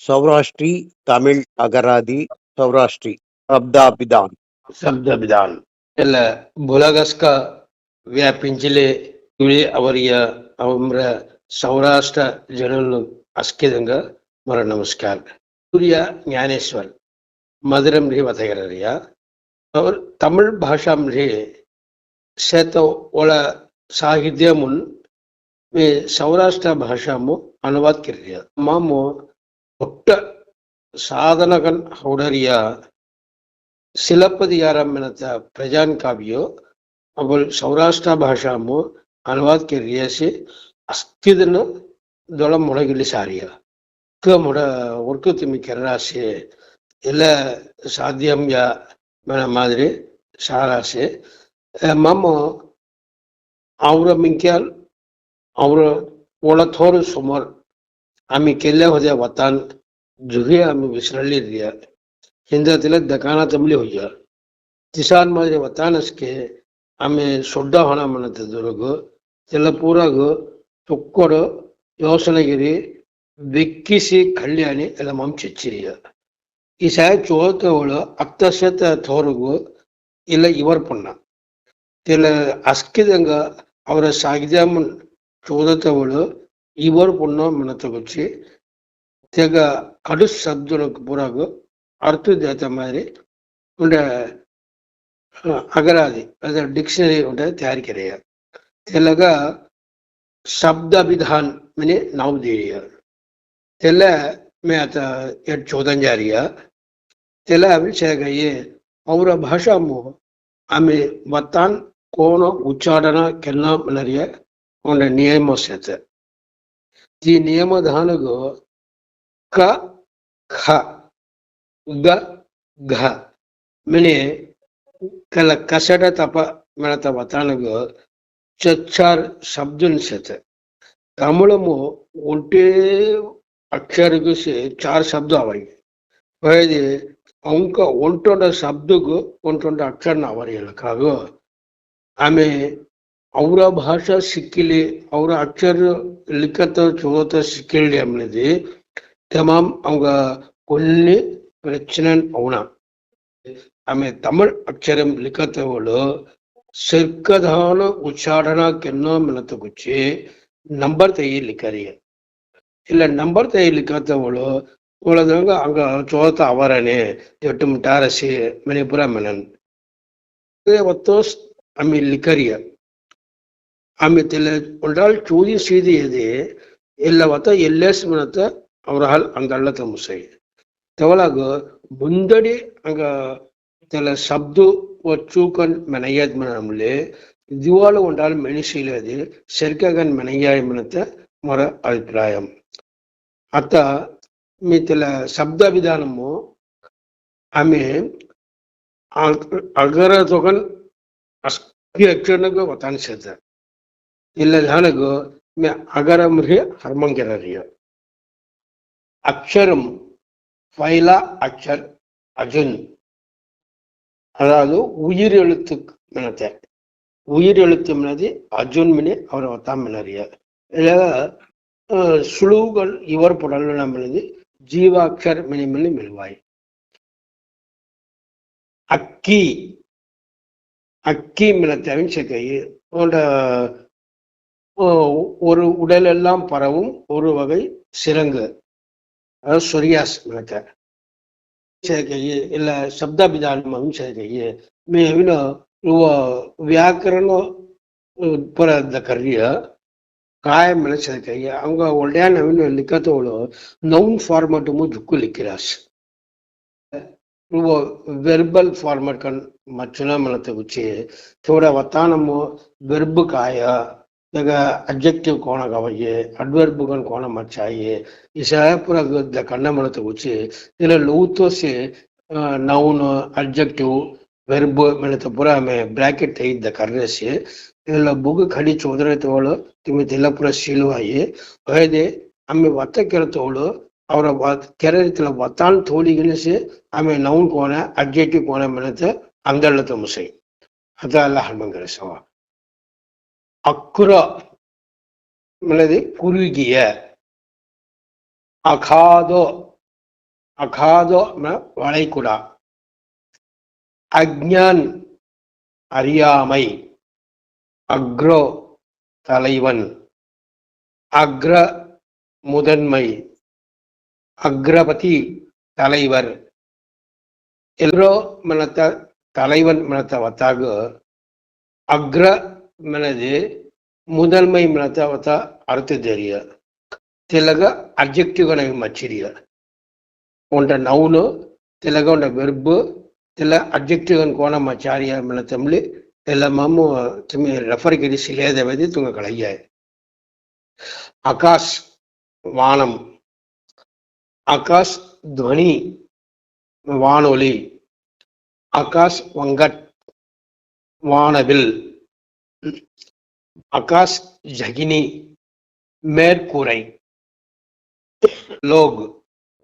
சௌராஷ்டிரி தமிழ் அகராதி சௌராஷ்டிரி சப்தாபிதான் ಶಬ್ದವಿಧಾನ ಎಲ್ಲ ಬುಲಗಸ್ಕ ವ್ಯಾಪಿಂಚಿಲೆ ಇಳಿ ಅವರಿಯ ಅವರ ಸೌರಾಷ್ಟ್ರ ಜನರನ್ನು ಅಸ್ಕಿದಂಗ ಮರ ನಮಸ್ಕಾರ ಸೂರ್ಯ ಜ್ಞಾನೇಶ್ವರ್ ಮಧುರಂ ರೀ ವತಗರರಿಯ ಅವರು ತಮಿಳ್ ಭಾಷಾಂ ರೀ ಸೇತ ಒಳ ಸಾಹಿತ್ಯ ಮುನ್ ಸೌರಾಷ್ಟ್ರ ಭಾಷಾಮು ಅನುವಾದ ಕಿರಿಯ ಮಾಮು ஒட்ட ಸಾಧನಗನ್ ಹೌಡರಿಯ ಸಿಲಪ್ಪದಿಯಾರಮ್ಮನತ ಪ್ರಜಾನ್ ಕಾವ್ಯೋ ಅವಲ್ ಸೌರಾಷ್ಟ್ರ ಭಾಷಾಮು ಅನುವಾದ ಕೆರಿಯಸಿ ಅಸ್ತಿದನ ದೊಳ ಮೊಳಗಿಲಿ ಸಾರಿಯ ಕ ಮೊಡ ಒರ್ಕು ತಿಮ್ಮಿ ಕೆರರಾಸಿ ಎಲ್ಲ ಸಾಧ್ಯಮ್ಯ ಮನ ಮಾದರಿ ಸಾರಾಸಿ ಮಮ್ಮ ಅವರ ಮಿಂಕ್ಯಾಲ್ ಅವರ ಒಳ ತೋರು ಸುಮಾರು आम्ही केल्या होत्या वतान जुहे आम्ही विसरली रिया हिंदातीला दकाना जमली होया किसान मध्ये वतानच के आम्ही सोड्डा होणार म्हणत दुर्ग त्याला पुरा ग चुक्कोड ಯೋಸನಗಿರಿ ಬೆಕ್ಕಿಸಿ ಕಲ್ಯಾಣಿ ಎಲ್ಲ ಮಂಚಿರಿಯ ಈ ಸಾಯ ಚೋತವಳು ಅತ್ತಶತ ತೋರುಗು ಇಲ್ಲ ಇವರ್ ಪುಣ್ಣ ತಿಲ ಅಸ್ಕಿದಂಗ ಅವರ ಸಾಗಿದ್ಯಾಮನ್ ಚೋದತವಳು ಇವರು ಮಿನತ ಗೊಚ್ಚಿ తెగ కడు శబ్దులకు పురాకు అర్థు దేత మాదిరి ఉండే అగరాది అదే డిక్షనరీ ఉంటే తయారు కిరయ్యారు తెల్లగా శబ్దభిధాన్ అని నవ్వు తీయారు తెల్ల మేత ఎట్ చోదం జారియా తెల్ల అవి చేయగయ్యే ఔర భాషా మోహ ఆమె వత్తాన్ కోన ఉచ్చారణ కెల్లం ఉండే నియమోసేత ఈ నియమధానుగు క ఖ గ ఘ ಮಿಣಿ ಕಲ ಕಸಡ ತಪ ಮಿಳತ ವತಾನಗು ಚಚ್ಚಾರ್ ಶಬ್ದನಿಸತ್ ತಮಿಳಮು ಒಂಟೇ ಅಕ್ಷರಗೂ ಚಾರ್ ಶಬ್ದ ಅವರಿಗೆ ಹೊಯ್ದು ಅವಂಕ ಒಂಟೊಂಡ ಶಬ್ದಗೂ ಒಂಟೊಂಡ ಅಕ್ಷರನ ಅವರಿಯಲಕ್ಕಾಗು ಆಮೆ ಅವರ ಭಾಷಾ ಶಿಕ್ಕಿಲಿ ಅವರ அக்ஷர லிக்கத்தை சுகத்தை சிக்கிலி அப்படின்னது தமாம் அவங்க ஒன்று பிரச்சனன் அவனா ಆಮೆ ತಮಿಳ್ ಅಕ್ಷರಂ ಲಿಖತವಳು ಸರ್ಕಧಾನ ಉಚ್ಚಾರಣ ಕೆನ್ನೋ ಮಿನತ ಗುಚ್ಚಿ ನಂಬರ್ ತೈ ಲಿಖರಿಯ ಇಲ್ಲ ನಂಬರ್ ತೈ ಲಿಖತವಳು ಉಳದಂಗ ಅಂಗ ಚೋತ ಅವರನೆ ಎಟ್ಟು ಟಾರಸಿ ಮಣಿಪುರ ಮೆನನ್ ಒತ್ತೋಸ್ ಆಮೆ ಲಿಖರಿಯ ಅಮಿತಿಲ್ಲ ಒಂಡಾಲ್ ಚೂರಿ ಸೀದೆಯದೆ ಎಲ್ಲವತ ಎಲ್ಲೇಸ್ ಮನತ ಅವರಹಲ್ ಅಂದಳ್ಳ ತಮುಸೈ ತವಳಾಗ ಮುಂದಡಿ ಅಂಗ ತಲ ಸಬ್ದು ಚೂಕನ್ ಮೆನಯ್ಯದ್ ಮನಮಲೆ ದಿವಾಳು ಒಂಡಾಲ್ ಮೆಣಸಿಲದೆ ಸೆರ್ಕಗನ್ ಮೆನಯ್ಯಾಯ ಮನತ ಮೊರ ಅಭಿಪ್ರಾಯಂ ಅತ್ತ ಮಿತಿಲ ಶಬ್ದ ವಿಧಾನಮು ಆమె ಅಗರ ತೊಗನ್ ಅಷ್ಟು ಅಕ್ಷರನಗ ಒತ್ತಾನಿಸಿದ್ದಾರೆ ಇಲ್ಲ ನನಗೂ ಅಗರಮೃಹ ಹರ್ಮಂಗರರಿಯ. அக்ஷரம் பைலா அக்ஷர் அஜுன் அதாவது உயிர் எழுத்து மினத்தை உயிர் எழுத்து மினதி அர்ஜுன் மினி அவர் ஒத்தாம் மினறிய சுழுவுகள் இவர் புடலுன மினது ஜீவாக்ஷர் மினி மினி மில்வாய் அக்கி அக்கி மினத்தையும் சேர்க்க ஒரு உடல் எல்லாம் பரவும் ஒரு வகை சிறங்கு அதாவது சொரியாஸ் மினத்தை ಕಹಿಯೆ ಇಲ್ಲ ಶಬ್ದಾಭಿಧಾನ ಅಂಶ ಕಹಿಯೆ ಮೇ ಅವಿನ ಇವ ವ್ಯಾಕರಣ ಪರದ ಕರಿಯ ಕಾಯ ಮನಸ್ಸ ಕಹಿಯ ಅವಂಗ ಒಳ್ಳೆಯ ನವಿನ ಲಿಖತವಳು ನೌನ್ ಫಾರ್ಮಟ್ ಮು ಜುಕ್ಕು ಲಿಕ್ಕಿರಾಸ್ ಇವ ವೆರ್ಬಲ್ ಫಾರ್ಮಟ್ ಕನ್ ಮಚ್ಚನ ಮನತ ಗುಚ್ಚಿ ಥೋಡ ವತಾನಮು ವೆರ್ಬ್ ಕಾಯ ಈಗ ಅಬ್ಜೆಕ್ಟಿವ್ ಕೋಣ ಕವಯಿ ಅಡ್ವೆರ್ಬುಗನ್ ಕೋಣ ಮಚ್ಚಾಯಿ ಇಶ ಪುರ ಕಣ್ಣ ಉಚ್ಚಿ ಇಲ್ಲ ಲೂತೋಸಿ ನೌನ್ ಅಬ್ಜೆಕ್ಟಿವ್ ವೆರ್ಬ್ ಮೆಣತ ಪುರ ಆಮೆ ಬ್ರಾಕೆಟ್ ಐದ್ದ ಕರ್ರೆಸಿ ಇಲ್ಲ ಬುಗ್ ಖಡಿ ಚೋದರೆ ತೋಳು ತಿಮ್ಮಿ ತಿಲ್ಲ ಪುರ ಶೀಲುವಾಯಿ ಹೊಯ್ದೆ ಆಮೆ ಒತ್ತ ಕೆರ ತೋಳು ಅವರ ಕೆರೆತಿಲ ಒತ್ತಾನ್ ತೋಳಿಗಿನಿಸಿ ಆಮೆ ನೌನ್ ಕೋಣ ಅಬ್ಜೆಕ್ಟಿವ್ ಕೋಣ ಮೆಣತ ಅಂದಳ್ಳ ತುಮಸೈ ಅದ ಅಲ್ಲ ಹಣ್ಮಂಗರ ಸವಾ அக்குரா அல்லது குறுகிய அகாதோ அகாதோ வளைகுடா. அக்ஞான் அறியாமை அக்ரோ தலைவன் அக்ர முதன்மை அக்ரபதி தலைவர். எல்ரோ மனத்த தலைவன் மனத்த வத்தாக அக்ர మనది முதன்மை மனத்தாவத்தா அறுத்து தெரிய. திலக அப்ஜெக்டிவ் மச்சீரியல் உண்ட நவுனு திலக உண்ட வெர்பு தெல அப்ஜெக்டிவ் கோண மச்சாரிய மன தமிழ் எல்லாமும் துமி ரெஃபர் கிரிசி லேதவதி தூங்க கலையாய் ஆகாஷ் வானம். ஆகாஷ் துவனி வானொலி. ஆகாஷ் வங்கட் வானவில். ஆகாஷ் ஜகினி மேற்கூரை லோக்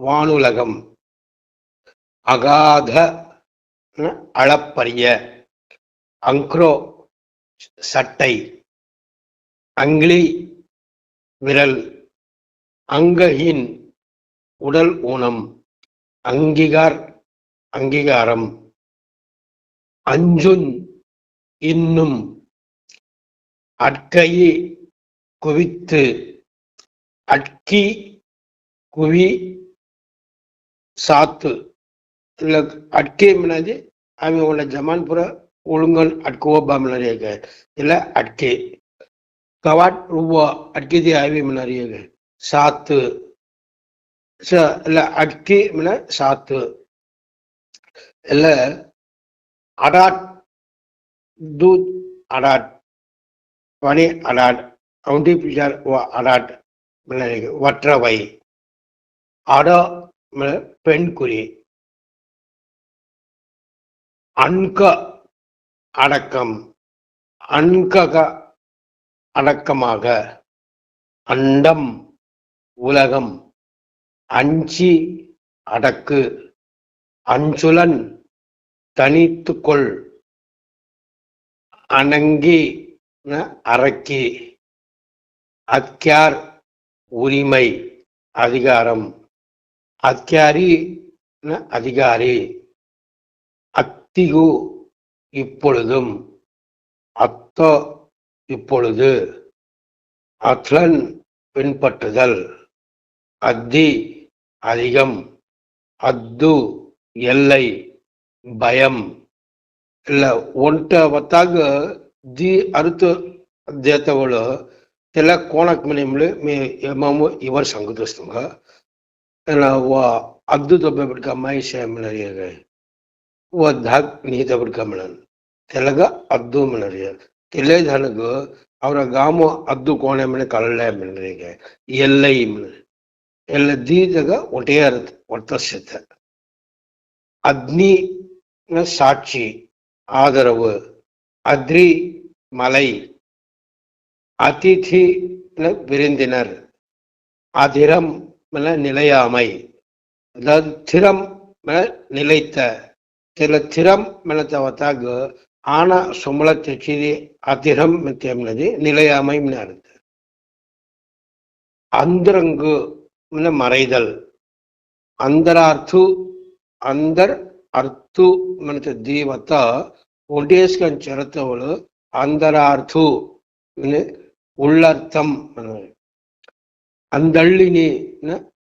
வானுலகம் அகாத அளப்பரிய அங்க்ரோ சட்டை அங்கிலி விரல் அங்கஹின் உடல் ஊனம் அங்கீகார் அங்கீகாரம் அஞ்சுன் இன்னும் அட்கையி குவித்து அட்கி குவி சாத்து. இல்லை அட்கி மினது அவங்க உள்ள ஜமான்புர ஒழுங்கன் அட்குவோ பாமனரியாக இல்லை அட்கி. கவாட் ருவா அட்கிதி ஆய்வி மினரியாக சாத்து. இல்லை இல்ல அட்கி மின சாத்து. இல்லை அடாட் தூத் அடாட். பனி அடாட் அவுண்டி பிஜார் அடாட் வற்றவை அட பெண்குறி பெண் குறி. அன்க அடக்கம். அன்கக அடக்கமாக. அண்டம் உலகம். அஞ்சி அடக்கு. அஞ்சுலன் தனித்துக்கொள். அணங்கி அரக்கி. அத்தியார் உரிமை அதிகாரம். அத்தியாரி அதிகாரி. அத்திகு இப்பொழுதும். அத்தோ இப்பொழுது. அத்லன் பின்பற்றுதல். அத்தி அதிகம். அத்து எல்லை பயம். இல்லை ஒன்றை பார்த்தாக்க ದಿ ಅರುತ ದೇವತೆಗಳು ತೆಲ ಕೋಣಕ್ ಮನೆಮಳೆ ಮೇ ಎಮಾಮು ಇವರ್ ಸಂಗದಿಸ್ತಂಗ ನಾವು ಅದ್ದು ದೊಬ್ಬೆ ಬಿಡ್ಕ ಮಹೇಶ ಮಿಳರಿಯಾಗ ವ ಧಾಕ್ ನೀತ ಬಿಡ್ಕ ಮಿಳನ್ ತೆಲಗ ಅದ್ದು ಮಿಳರಿಯ ತಿಲೆ ಧನಗ ಅವರ ಗಾಮ ಅದ್ದು ಕೋಣೆ ಮನೆ ಕಳ್ಳೆ ಮಿಳರಿಯಾಗ ಎಲ್ಲ ಈ ಮಿಳರಿ ಎಲ್ಲ ದೀದಾಗ ಒಟೇ ಅರ್ಥ ಒಟ್ಟಸಿತ ಅಗ್ನಿ ಸಾಕ್ಷಿ, ಆದರವು அக்ரி மலை அதிதி விருந்தினர். அதிரம் நிலையாமை. அதாவது திறம் நிலைத்த. சில திறம் மெனத்தவத்தாக ஆனா சுமல திருச்சி அதிரம் மெத்தியம்னது நிலையாமை அர்த்தம். அந்தரங்கு மறைதல். அந்தரார்த்து அந்தர் அர்த்து மனத்த தீவத்தா ஒடேஸ்கன் சிரத்தவளு அந்தரார்த்து உள்ளர்த்தம் அந்தள்ளினி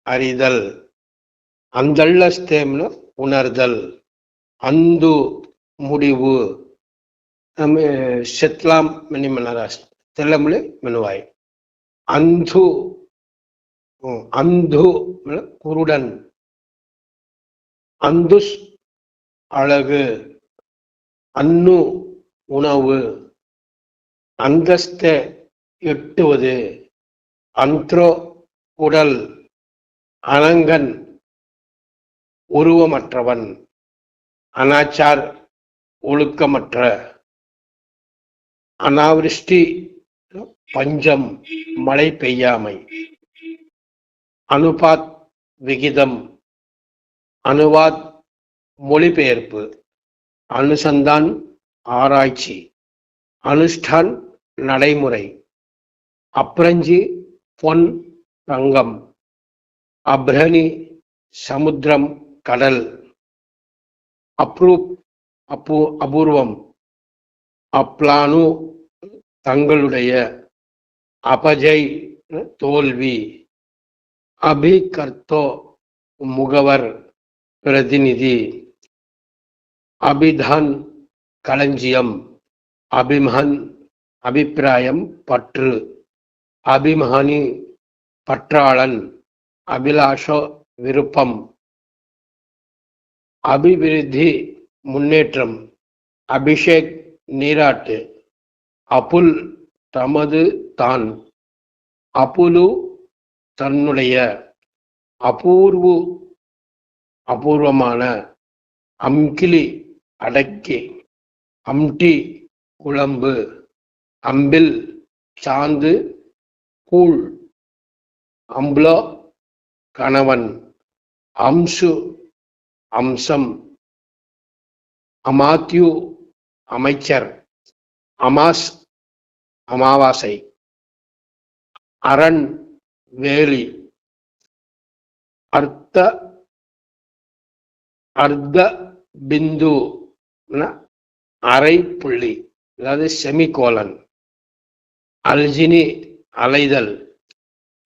அறிதல். அந்தள்ளஸ்தேம்னு உணர்தல். அந்து முடிவு. நம்ம செத்லாம் மணி மனராஸ் தெல்லமொழி மெனுவாய். அந்து அந்து குருடன். அந்துஸ் அழகு. அன்னு உணவு அந்தஸ்த எட்டுவது அந்த்ரோ உடல் அனங்கன் உருவமற்றவன் அனாச்சார் ஒழுக்கமற்ற அனாவிருஷ்டி பஞ்சம் மழை பெய்யாமை அனுபாத் விகிதம் அனுவாத் மொழிபெயர்ப்பு. அனுசந்தான் ஆராய்ச்சி அனுஷ்டான் நடைமுறை அப்ரஞ்சி பொன் தங்கம் அப்ரணி சமுத்திரம் கடல் அப்ரூப் அப்பு அபூர்வம் அப்லானு தங்களுடைய அபஜை தோல்வி அபிகர்த்தோ முகவர் பிரதிநிதி. அபிதான் களஞ்சியம் அபிமன் அபிப்பிராயம் பற்று அபிமானி பற்றாளன் அபிலாஷ விருப்பம் அபிவிருத்தி முன்னேற்றம் அபிஷேக் நீராட்டு அபுல் தமது தான் அபுலு தன்னுடைய அபூர்வு அபூர்வமான அம்கிலி அடக்கி அம்டி குழம்பு. அம்பில் சாந்து. கூழ். அம்புலோ கணவன். அம்சு. அம்சம். அமாத்யு அமைச்சர். அமாஸ் அமாவாசை. அரண் வேலி. அர்த்த அர்த்த பிந்து. அரை புள்ளி அதாவது செமிகோலன் அல்ஜினி அலைதல்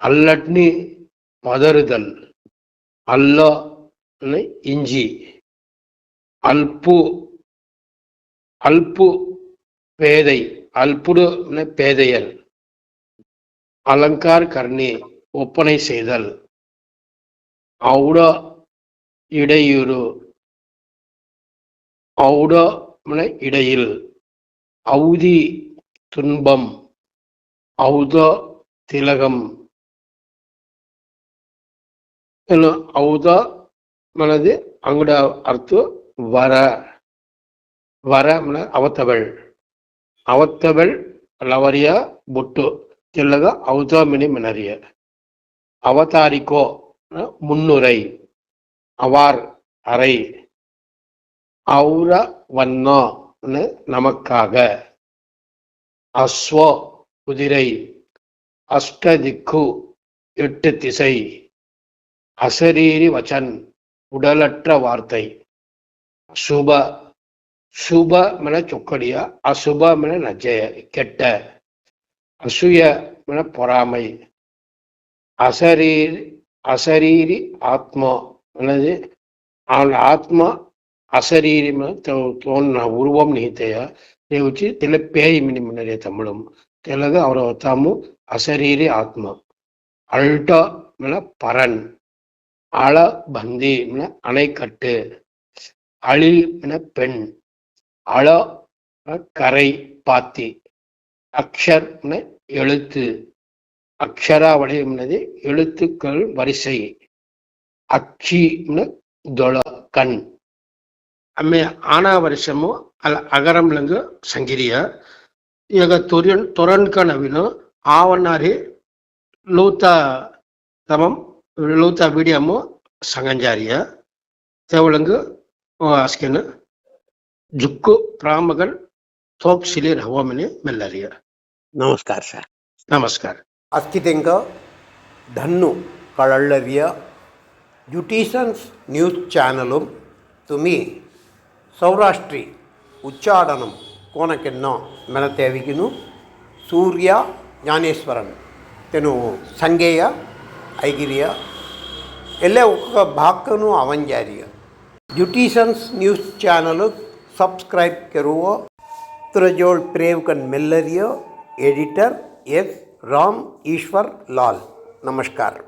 அல்லட்னி பதறுதல் அல்லோ இஞ்சி. அல்பு அல்பு பேதை அல்புடு பேதையல். அலங்கார் கர்ணி ஒப்பனை செய்தல். அவுட இடையூறு அவுடா இடையில். அவுதி துன்பம் அவுதா திலகம். அவுதா மனது அங்குட அர்த்தம் வர. வர மன அவத்தவள். அவத்தவள் லவரியா புட்டு. தில்லக அவுதாமினி மினரிய அவதாரிக்கோ முன்னுரை. அவார் அறை. ஔர வண்ணா நமக்காக. அஸ்வ குதிரை அஷ்டதிக்கு எட்டு திசை. அசரீரி வச்சன் உடலற்ற வார்த்தை. சுப சுப மன அசுபமென நஜய கெட்ட. அசுய மன பொறாமை. அசரீர் அசரீரி ஆத்மா அல்லது அவன் ஆத்மா அசரீரம் தோன்ற உருவம் நிகித்தையா இதை வச்சு தெல பேய் மினி முன்னரே தமிழும் தெலுங்கு அவரை ஒத்தாமு அசரீரி ஆத்மா. அல்டோ பரன் அழ பந்தி அணைக்கட்டு அழில் என பெண் அழ கரை பாத்தி அக்ஷர் எழுத்து அக்ஷராவளி என்னது எழுத்துக்கள் வரிசை அக்ஷி தொல கண். ಆಮೆ ಆನಾ ವರ್ಷಮು ಅಲ್ಲ ಅಗರಂಲಂಗ ಸಂಗಿರಿಯ ಈಗ ತೊರಿಯನ್ ತೊರನ್ಕಣವಿನು ಆವನ್ನಾರಿ ಲೂತ ತಮಂ ಲೂತ ವಿಡಿಯಮು ಸಂಗಂಜಾರಿಯ ತೆವಳಂಗ ಅಸ್ಕೆನ ಜುಕ್ಕು ಪ್ರಾಮಗನ್ ತೋಪ್ ಸಿಲಿರ್ ಹವಾಮಿನಿ ಮೆಲ್ಲರಿಯ नमस्कार सर ನಮಸ್ಕಾರ अस्थितेंग धन्नु कळळव्य ಜ್ಯುಟೀಷನ್ಸ್ ನ್ಯೂಸ್ ಚಾನಲು ತುಮಿ ಸೌರಾಷ್ಟ್ರಿ ಉಚ್ಚಾಡನಂ ಕೋನಕೆನ್ನ ಮೆನತೇವಿಗಿನು ಸೂರ್ಯ ಜ್ಞಾನೇಶ್ವರನ್ ತೆನು ಸಂಗೇಯ ಐಗಿರಿಯ ಎಲ್ಲೇ ಒಕ್ಕ ಭಾಕ್ಕನು ಅವಂಜಾರಿಯ ಜ್ಯುಟೀಷನ್ಸ್ news channel subscribe ಕೆರುವ ತುರಜೋಳ್ ಪ್ರೇವ್ಕನ್ ಮೆಲ್ಲರಿಯ editor S Ram Eshwar Lal ನಮಸ್ಕಾರ